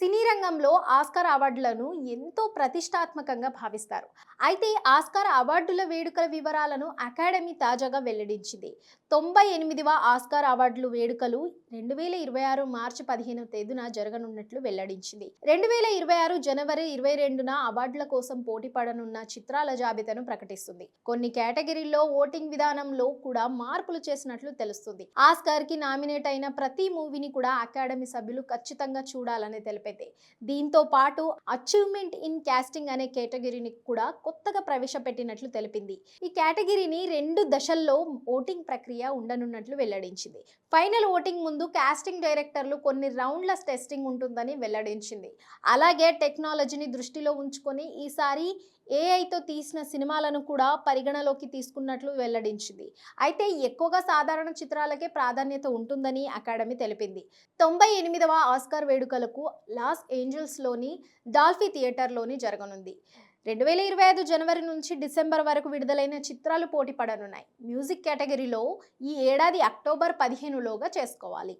సినీ రంగంలో ఆస్కార్ అవార్డులను ఎంతో ప్రతిష్టాత్మకంగా భావిస్తారు. అయితే ఆస్కార్ అవార్డుల వేడుకల వివరాలను అకాడమీ తాజాగా వెల్లడించింది. తొంభై ఎనిమిదివ ఆస్కార్ అవార్డులు వేడుకలు రెండు వేల ఇరవై ఆరు మార్చి పదిహేనవ తేదీన జరగనున్నట్లు వెల్లడించింది. రెండు వేల ఇరవై ఆరు జనవరి ఇరవై రెండున అవార్డుల కోసం పోటీ పడనున్న చిత్రాల జాబితాను ప్రకటిస్తుంది. కొన్ని కేటగిరీల్లో ఓటింగ్ విధానంలో కూడా మార్పులు చేసినట్లు తెలుస్తుంది. ఆస్కార్కి నామినేట్ అయిన ప్రతి మూవీని కూడా అకాడమీ సభ్యులు ఖచ్చితంగా చూడాలని తెలిపారు. తెలిపింది దీంతో పాటు అచీవ్మెంట్ ఇన్ క్యాస్టింగ్ అనే కేటగిరీని కూడా కొత్తగా ప్రవేశపెట్టినట్లు తెలిపింది. ఈ కేటగిరీని రెండు దశల్లో ఓటింగ్ ప్రక్రియ ఉండనున్నట్లు వెల్లడించింది. ఫైనల్ ఓటింగ్ ముందు కాస్టింగ్ డైరెక్టర్లు కొన్ని రౌండ్ల టెస్టింగ్ ఉంటుందని వెల్లడించింది. అలాగే టెక్నాలజీని దృష్టిలో ఉంచుకొని ఈసారి ఏఐతో తీసిన సినిమాలను కూడా పరిగణలోకి తీసుకున్నట్లు వెల్లడించింది. అయితే ఎక్కువగా సాధారణ చిత్రాలకే ప్రాధాన్యత ఉంటుందని అకాడమీ తెలిపింది. తొంభై ఎనిమిదవ ఆస్కార్ వేడుకలకు లాస్ ఏంజల్స్లోని డాల్ఫీ థియేటర్లోని జరగనుంది. రెండు వేల ఇరవై ఐదు జనవరి నుంచి డిసెంబర్ వరకు విడుదలైన చిత్రాలు పోటీ పడనున్నాయి. మ్యూజిక్ కేటగిరీలో ఈ ఏడాది అక్టోబర్ పదిహేనులోగా చేసుకోవాలి.